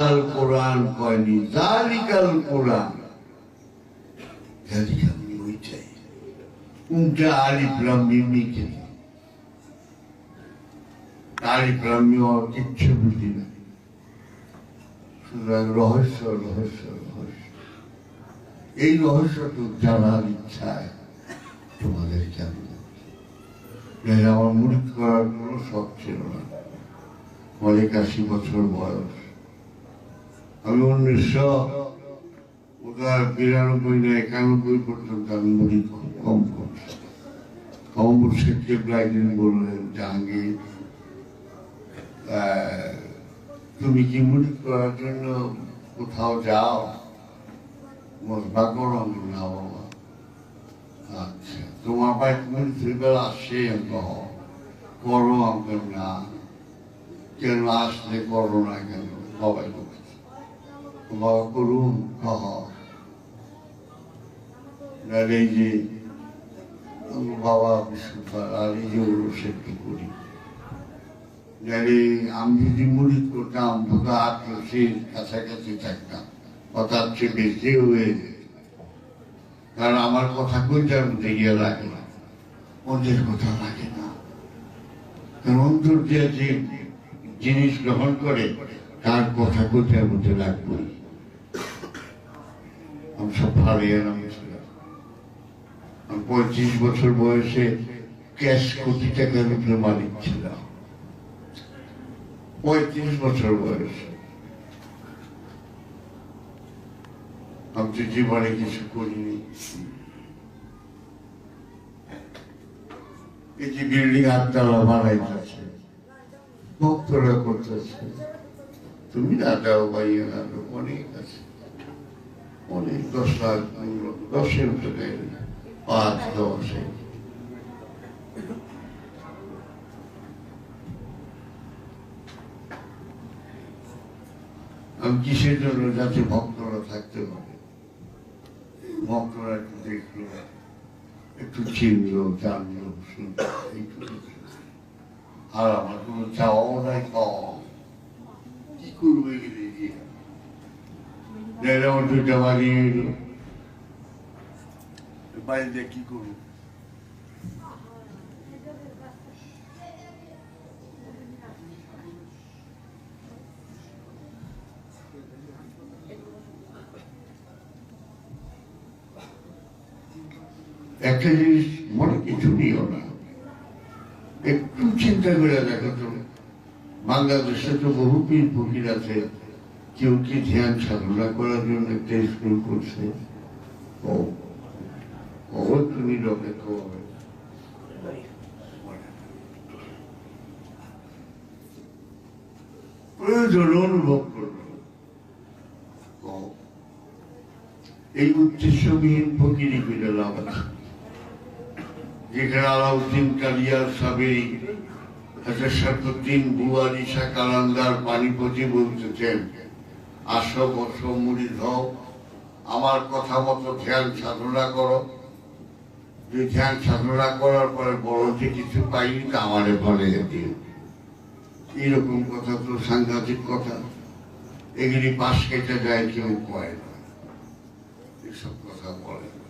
আল কোরআন কয়নি জালিকাল কোরআন। জালিকাল বুঝি না সুতরাং রহস্য রহস্য রহস্য। এই জানার ইচ্ছায় তোমাদের কেন আমার মুড়িদ করার কোনো শখ ছিল না। অনেক আশি বছর বয়স। আমি উনিশশো বিরানব্বই না একানব্বই পর্যন্ত আমি মুড়ি কম করছি অমর শেখকে একদিন বললেন, জাহাঙ্গীর তুমি কি মুড়ি করার জন্য কোথাও যাও? মজবা করো আমি না বাবা। আচ্ছা তোমার বাড়ি তুমি আসছে কহ করো আমাকে না। কেন আসলে করো না কেন? সবাই বাবা করুন যে বাবা আমি যদি করতাম কাছাকাছি থাকতাম চেয়ে বেশি হয়ে যেত কারণ আমার কথা কইটার মধ্যে গিয়ে লাগে না। ওদের কথা লাগে না। কারণ অন্তর যে জিনিস গ্রহণ করে, তার কথা কইটার মধ্যে লাগবে আমি পঁয়ত্রিশ বছর বয়সে ক্যাশ কোটি টাকার উপরে মালিক ছিলাম। পঁয়ত্রিশ বছর বয়সে। আমি তো জীবনে কিছু করিনি। এই যে বিল্ডিং আটতলা বানাইতেছে, ভক্তরা করতেছে। তুমি না দাও না অনেক আছে। অনেক দশ লাখ দশের উপরে পাঁচ, দশ আমি কিসের জন্য যাতে ভক্তরা থাকতে পারে? ভক্তরা একটু দেখল, একটু চিনলো, জানলো আর আমার কোনো চাওয়াও নাই পাওয়া কি করবে যারা আমার দুইটা বাড়ি এলো বাড়িতে কি করব একটা জিনিস মনে কিছু নিও না একটু চিন্তা করে দেখো তো বাংলাদেশে তো বহু পীর ফকির আছে কেউ কি ধ্যান সাধনা করার জন্য একটা স্কুল করছে? তুমি তো হবে প্রয়োজন অনুভব করল এই উদ্দেশ্যবিহীন ফকিরি করে লাভ আছে। যেখানে আলাউদ্দিন কালিয়ার সাবেই হাজার বুয়ারি পানিপতি বলতেছেন আসো, বসো, মুড়ি ধো আমার কথা মতো ধ্যান সাধনা করো। ধ্যান সাধনা করার পরে বড় যে কিছু পাইনি তা আমারে বলে যেতে এইরকম কথা তো সাংঘাতিক কথা। এগুলি পাশ কেটে যায় কেউ কয় না। এসব কথা বলে।